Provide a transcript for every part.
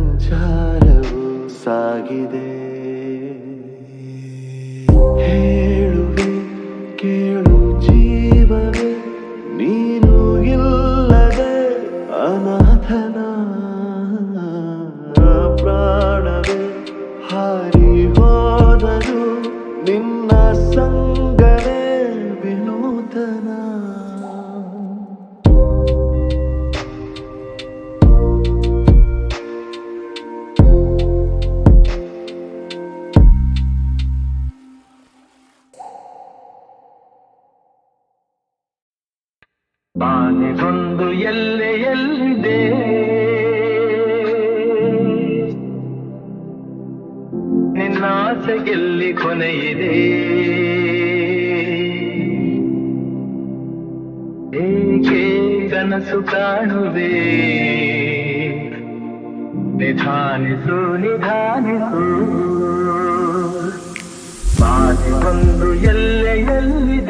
ಸಂಚಾರವು ಸಾಗಿದೆ. ಹೇಳುವೆ ಕೇಳು ನಿನ್ನಾಸೆಗೆಲ್ಲಿ ಕೊನೆಯಿದೆ. ಏಕೆ ಕನಸು ಕಾಣುವೆ? ನಿಧಾನಿಸು ನಿಧಾನಿಸು. ಬಂದು ಎಲ್ಲೆ ಎಲ್ಲಿದೆ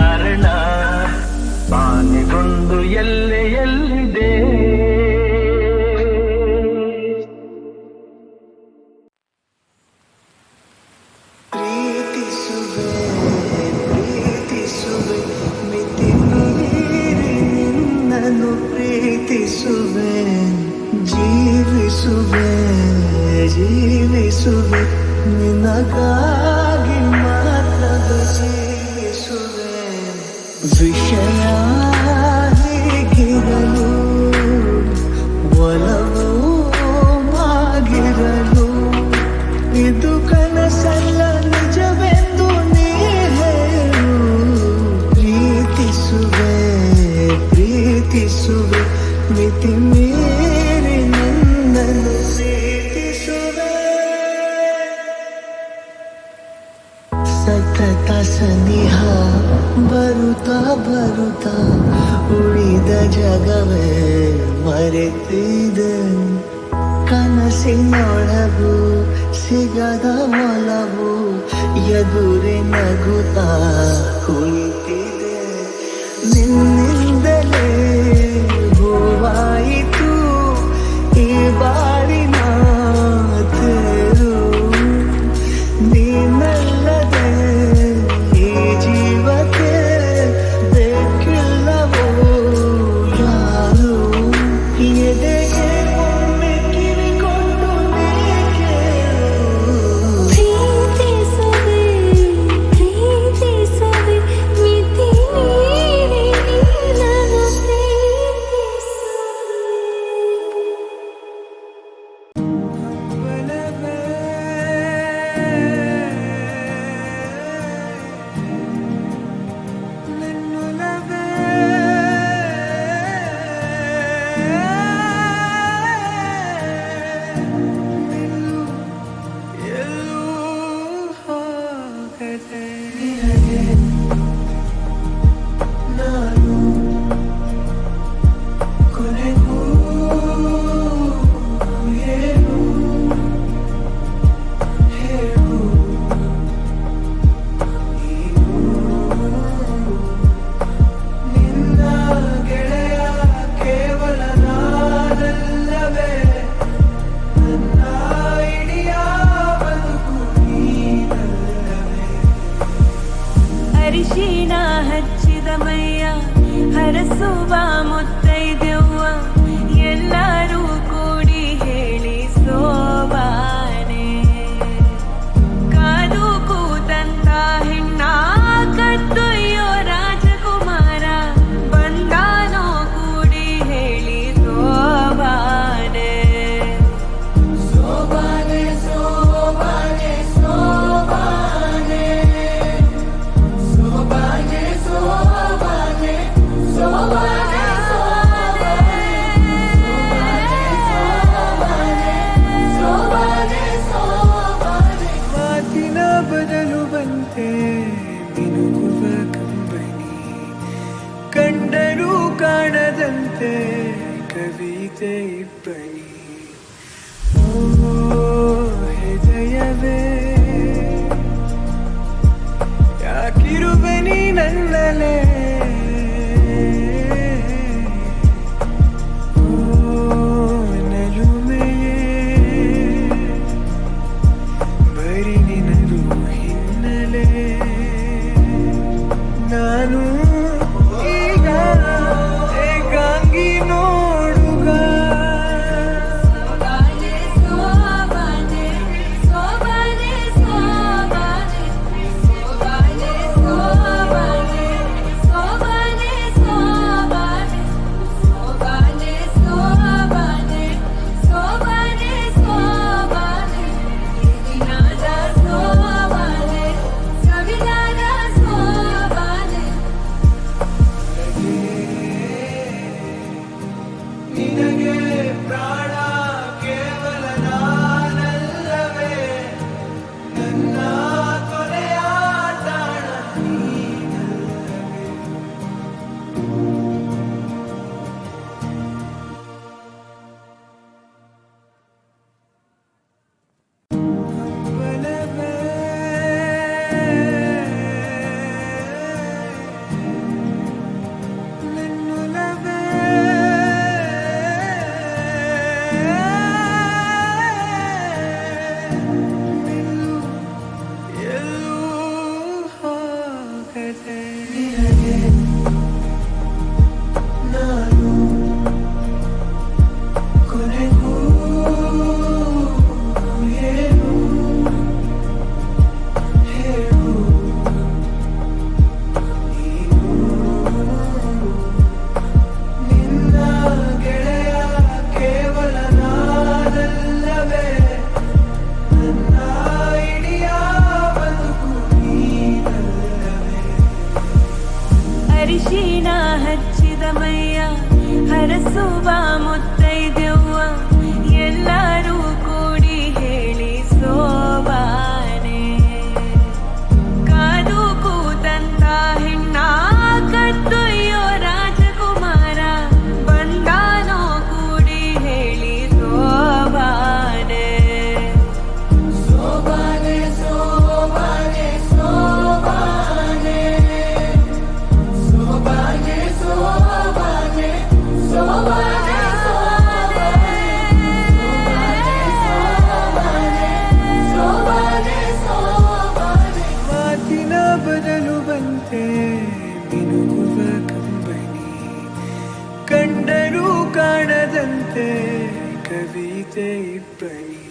ನಿನಗಾಗಿ ಮಾತ್ರ ಜೀವಿಸುವೆ ವಿಷಯ يدور نغطى كنت ಅರಿಶಿಣ ಹಚ್ಚಿದ ಮೈಯ ಹರಸುವ ಮುತ್ತೈದೆವ್ವ ಎಲ್ಲ கவிதை கவிதை பணி every day burning.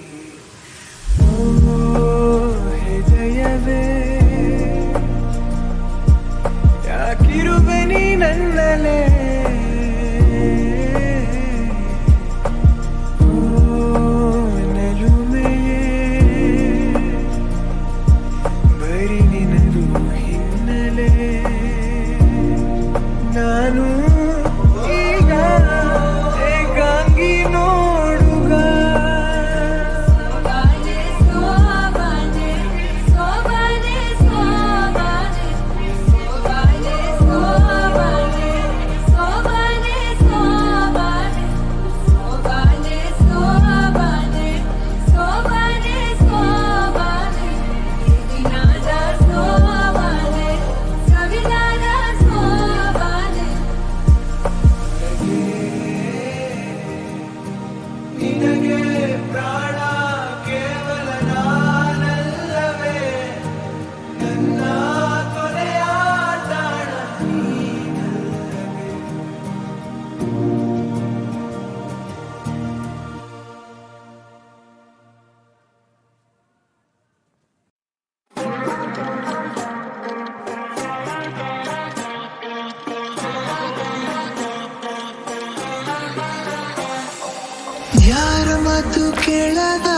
ಮಾತು ಕೇಳದ,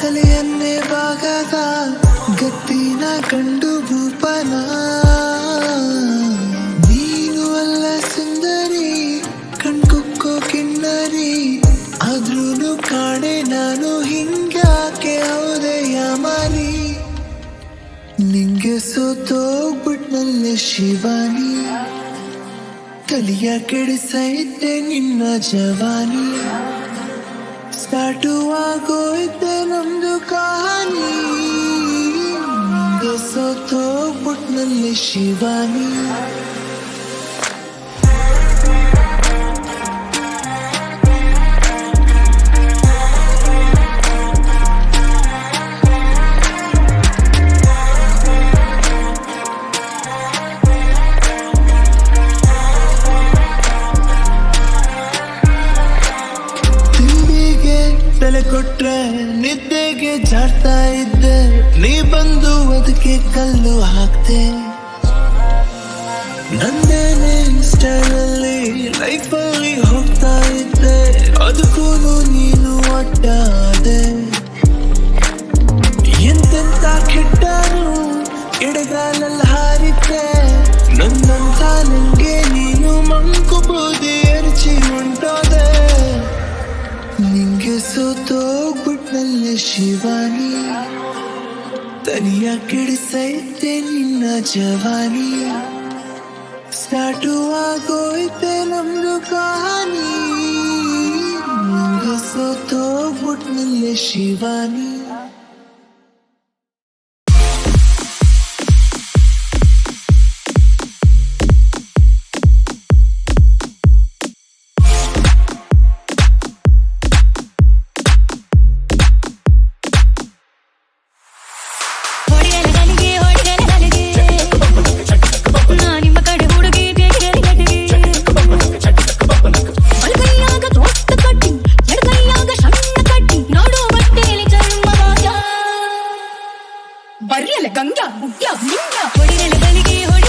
ತಲೆಯನ್ನೇ ಬಾಗದ ಗತ್ತಿನ ಕಂಡು ಭೂಪನ. ನೀನು ಅಲ್ಲ ಸುಂದರಿ, ಕಣ್ಕುಕ್ಕೋ ಕಿನ್ನರಿ ಆದ್ರೂ ಕಾಣೆ ನಾನು ಹಿಂಗಾಕೆ ಹೌದೆ ಯಮಾನಿ ನಿಂಗೆ ಸೋತೋಗ್ಬಿಟ್ನಲ್ಲೇ ಶಿವಾನಿ ಕಲಿಯ ಕೆಡಿಸೈತೆ ನಿನ್ನ ಜವಾನಿ. ಸ್ಟಾರ್ಟುವಾಗೋಯ್ತೆ ನಮ್ದು ಕಹಾನಿ. ಸೋತೋಗ್ಬಿಟ್ನಲ್ಲಿ ಶಿವಾನಿ. ಶಿವಾನಿ ತನಿಯ ಕಿಡಿಸೈತೆ ನಿನ್ನ ಜವಾನಿ ಸ್ಟಾರ್ಟು ಆಗೋಯ್ತೆ ನಮ್ದು ಕಹಾನಿ ಸೋತೋಗ್ಬಿಟ್ನಲ್ಲೇ शिवानी ಬರ್ಯಲೆ ಗಂಗಾ ಗುಡ್ಡ ನಿಂಗ ಹೊಡಿರಲೆ ಗಲಿಗೆ ಹೊಡಿ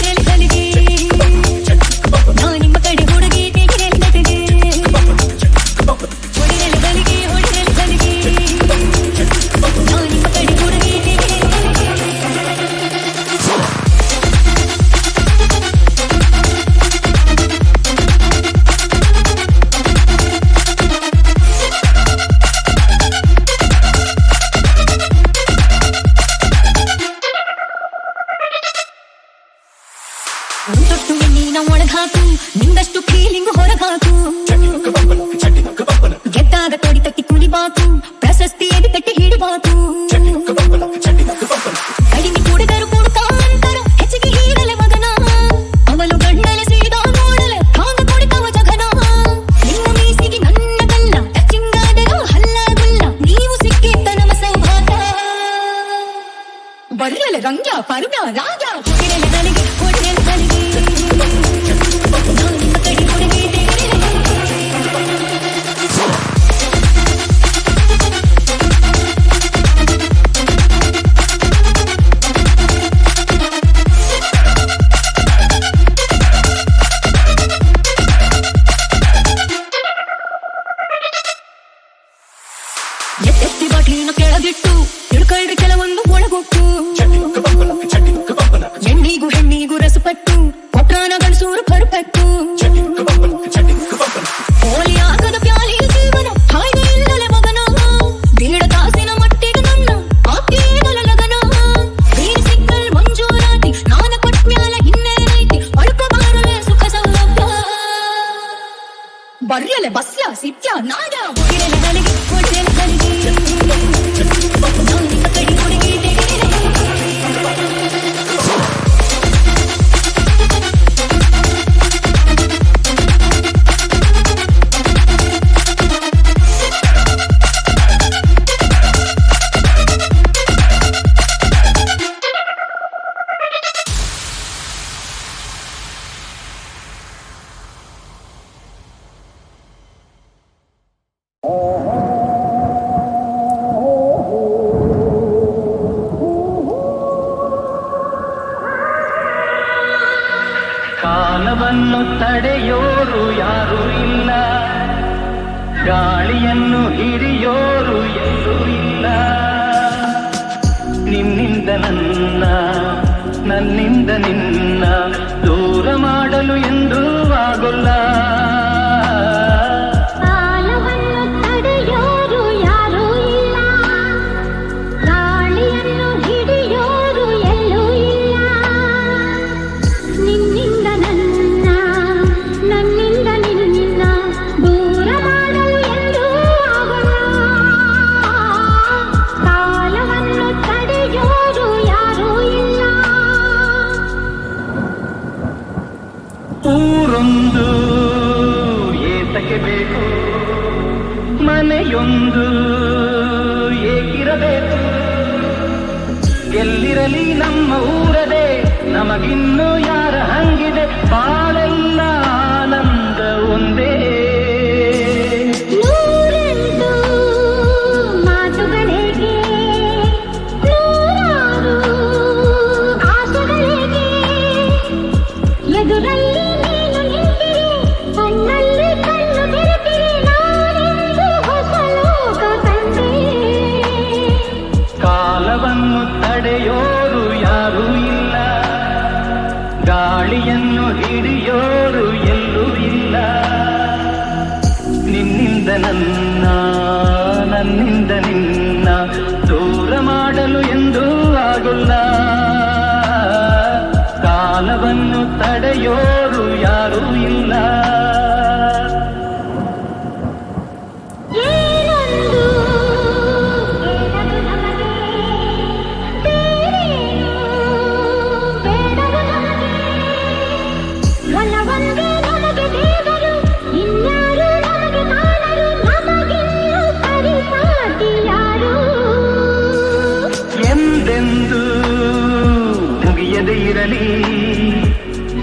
ಸಾಗುತ್ತಲಿರಲಿ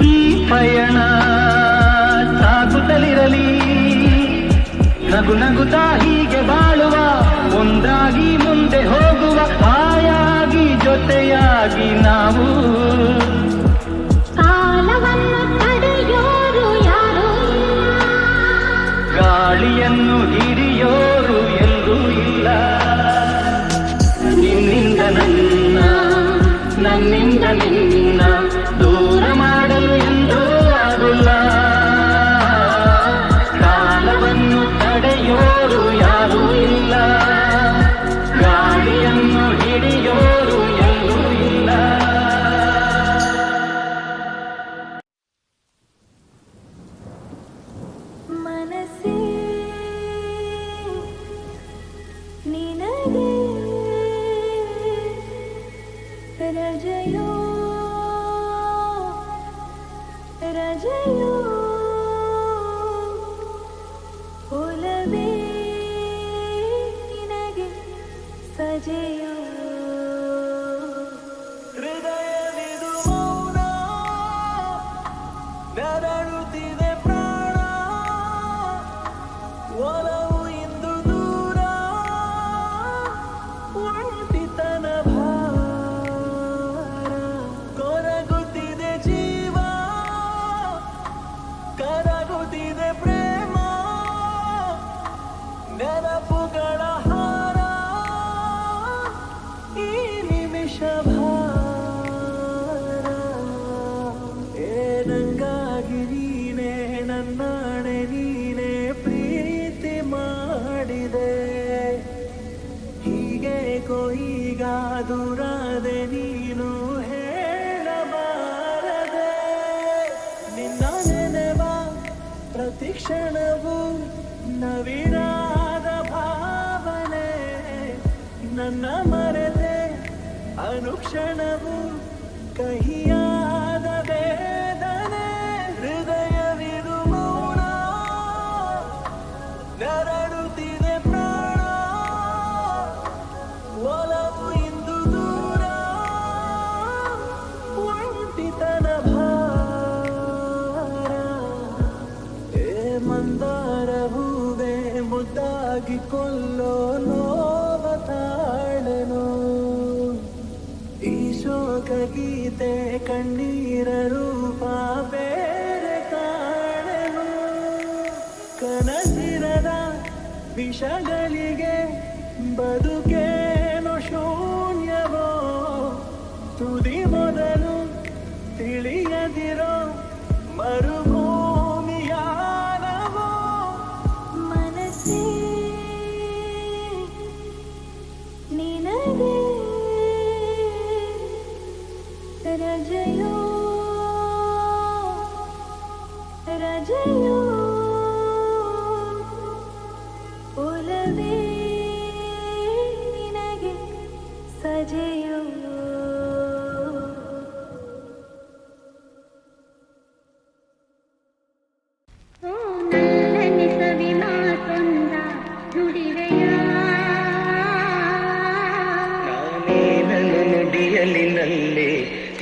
ಈ ಪಯಣ ಸಾಗುತ್ತಲಿರಲಿ ನಗು ನಗುತ್ತಾ ಹೀಗೆ ಬಾಳುವ ಒಂದಾಗಿ ಮುಂದೆ ಹೋಗುವ ಆಯಾಗಿ ಜೊತೆಯಾಗಿ ನಾವು. ಗಾಳಿಯನ್ನು ಅನುಕ್ಷಣವು ಕಹಿಯಾದ ವಿಷಗಳಿಗೆ ಬದುಕೇನು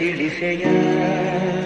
utilice ya.